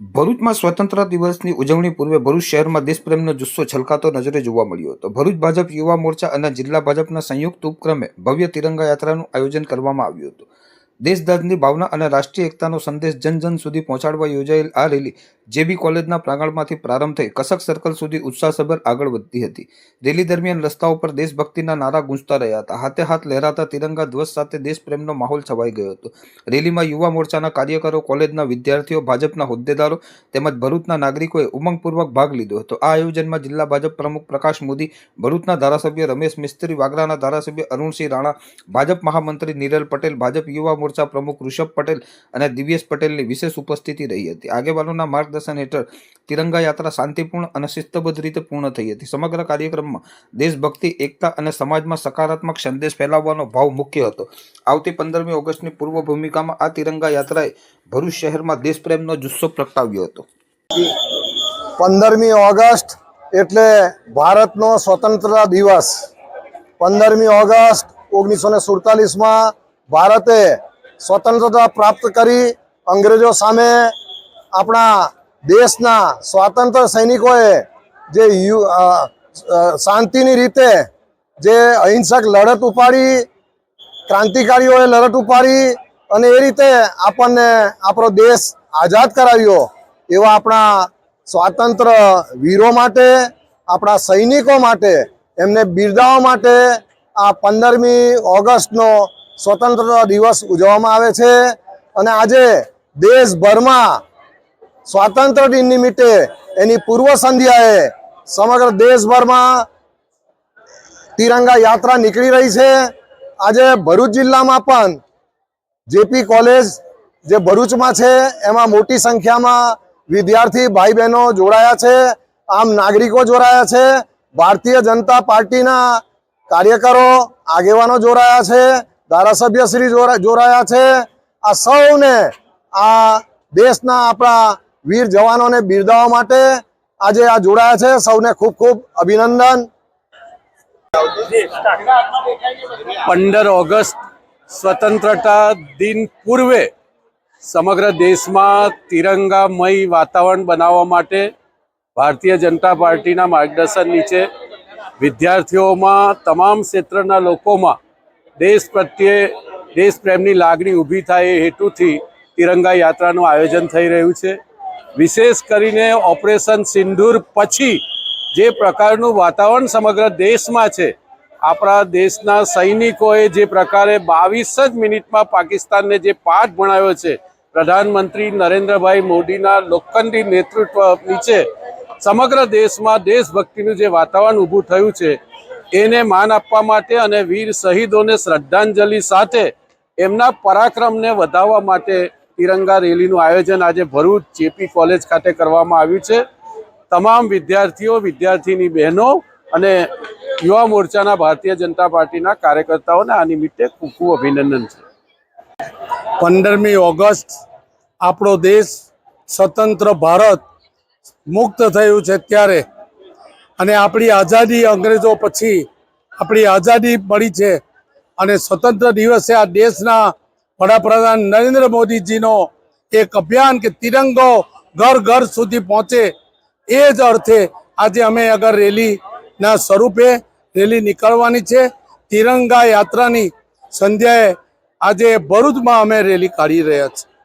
ભરૂચમાં સ્વતંત્ર દિવસની ઉજવણી પૂર્વે ભરૂચ શહેરમાં દેશપ્રેમનો જુસ્સો છલકાતો નજરે જોવા મળ્યો હતો. ભરૂચ ભાજપ યુવા મોરચા અને જિલ્લા ભાજપના સંયુક્ત ઉપક્રમે ભવ્ય તિરંગા યાત્રાનું આયોજન કરવામાં આવ્યું હતું. દેશદાદની ભાવના અને રાષ્ટ્રીય એકતાનો સંદેશ જન જન સુધી પહોંચાડવા યોજાયેલ આ રેલી જેબી કોલેજના પ્રાંગણમાંથી પ્રારંભ થઈ કસક સર્કલ સુધી ઉત્સાહસભર આગળ વધતી હતી. રેલી દરમિયાન રસ્તાઓ પર દેશભક્તિના નારા ગૂંજતા રહ્યા હતા. હાથે હાથ લહેરાતા તિરંગા ધ્વજ સાથે દેશપ્રેમનો માહોલ છવાઈ ગયો હતો. રેલીમાં યુવા મોરચાના કાર્યકરો, કોલેજના વિદ્યાર્થીઓ, ભાજપના હોદ્દેદારો તેમજ ભરૂચના નાગરિકોએ ઉમંગપૂર્વક ભાગ લીધો હતો. આ આયોજનમાં જિલ્લા ભાજપ પ્રમુખ પ્રકાશ મોદી, ભરૂચના ધારાસભ્ય રમેશ મિસ્ત્રી, વાગરાના ધારાસભ્ય અરુણસિંહ રાણા, ભાજપ મહામંત્રી નિરલ પટેલ, ભાજપ યુવા મોરચા પ્રમુખ ઋષભ પટેલ અને દિવ્યેશ પટેલની વિશેષ ઉપસ્થિતિ રહી હતી. આગેવાનોના માર્ગદર્શન હેઠળ તિરંગા યાત્રા શાંતિપૂર્ણ અને શિસ્તબદ્ધ રીતે પૂર્ણ થઈ હતી. સમગ્ર કાર્યક્રમમાં દેશભક્તિ, એકતા અને સમાજમાં સકારાત્મક સંદેશ ફેલાવવાનો ભાવ મુખ્ય હતો. આવતી પંદરમી ઓગસ્ટની પૂર્વ ભૂમિકામાં આ તિરંગા યાત્રાએ ભરૂચ શહેરમાં દેશપ્રેમનો જુસ્સો પ્રગટાવ્યો હતો. પંદરમી ઓગસ્ટ એટલે ભારતનો સ્વતંત્રતા દિવસ. પંદરમી ઓગસ્ટ ઓગણીસો ને સુડતાલીસમાં ભારતે સ્વતંત્રતા પ્રાપ્ત કરી અંગ્રેજો સામે આપણા દેશના સ્વાતંત્ર્ય સૈનિકોએ જે યુ શાંતિની રીતે જે અહિંસક લડત ઉપાડી, ક્રાંતિકારીઓએ લડત ઉપાડી અને એ રીતે આપણને આપણો દેશ આઝાદ કરાવ્યો એવા આપણા સ્વાતંત્ર્ય વીરો માટે, આપણા સૈનિકો માટે, એમને બિરદાવવા માટે આ પંદરમી ઓગસ્ટનો સ્વતંત્રતા દિવસ ઉજવવામાં આવે છે અને આજે દેશભરમાં સ્વાતંત્ર્ય દિન નિમિત્તે એની પૂર્વ સંધ્યાએ સમગ્ર દેશભરમાં તિરંગા યાત્રા નીકળી રહી છે. આજે ભરૂચ જિલ્લામાં પણ જેપી કોલેજ જે ભરૂચમાં છે, એમાં મોટી સંખ્યામાં વિદ્યાર્થી ભાઈ બહેનો જોડાયા છે. આમ નાગરિકો જોડાયા છે. ભારતીય જનતા પાર્ટીના કાર્યકરો, આગેવાનો જોડાયા છે. ધારાસભ્યશ્રી જોડા- જોડાયા છે. આ સૌને, આ દેશના આપણા વીર જવાનોને બિરદાવવા માટે આજે આ જોડાયા છે. સૌને ખૂબ ખૂબ અભિનંદન. પંદર ઓગસ્ટ સ્વતંત્રતા દિન પૂર્વે સમગ્ર દેશમાં તિરંગામય વાતાવરણ બનાવવા માટે ભારતીય જનતા પાર્ટીના માર્ગદર્શન નીચે વિદ્યાર્થીઓમાં, તમામ ક્ષેત્રના લોકોમાં દેશ પ્રત્યે દેશ પ્રેમની લાગણી ઊભી થાય એ હેતુથી તિરંગા યાત્રાનું આયોજન થઈ રહ્યું છે. વિશેષ કરીને ઓપરેશન સિંદૂર પછી જે પ્રકારનું વાતાવરણ સમગ્ર દેશમાં છે, આપણા દેશના સૈનિકોએ જે પ્રકારે બાવીસ જ મિનિટમાં પાકિસ્તાનને જે પાઠ ભણાવ્યો છે, પ્રધાનમંત્રી નરેન્દ્રભાઈ મોદીના લોખંડી નેતૃત્વ નીચે સમગ્ર દેશમાં દેશભક્તિનું જે વાતાવરણ ઊભું થયું છે એને માન આપવા માટે અને વીર શહીદોને શ્રદ્ધાંજલિ સાથે એમના પરાક્રમને વધાવવા માટે તિરંગા રેલીનું આયોજન આજે ભરૂચ જેપી કોલેજ ખાતે કરવામાં આવ્યું છે. તમામ વિદ્યાર્થીઓ, વિદ્યાર્થીની બહેનો અને યુવા મોરચાના ભારતીય જનતા પાર્ટીના કાર્યકર્તાઓને આ નિમિત્તે ખૂબ ખૂબ અભિનંદન છે. પંદરમી ઓગસ્ટ આપણો દેશ સ્વતંત્ર ભારત મુક્ત થયું છે ત્યારે અને આપણી આઝાદી અંગ્રેજો પછી આપણી આઝાદી મળી છે. અને સ્વતંત્ર દિવસે આ દેશના વડાપ્રધાન નરેન્દ્ર મોદીજીનો એક અભિયાન કે તિરંગો ઘર ઘર સુધી પહોંચે એ જ અર્થે આજે અમે અગર રેલીના સ્વરૂપે રેલી નીકળવાની છે. તિરંગા યાત્રાની સંધ્યાએ આજે ભરૂચમાં અમે રેલી કાઢી રહ્યા છીએ.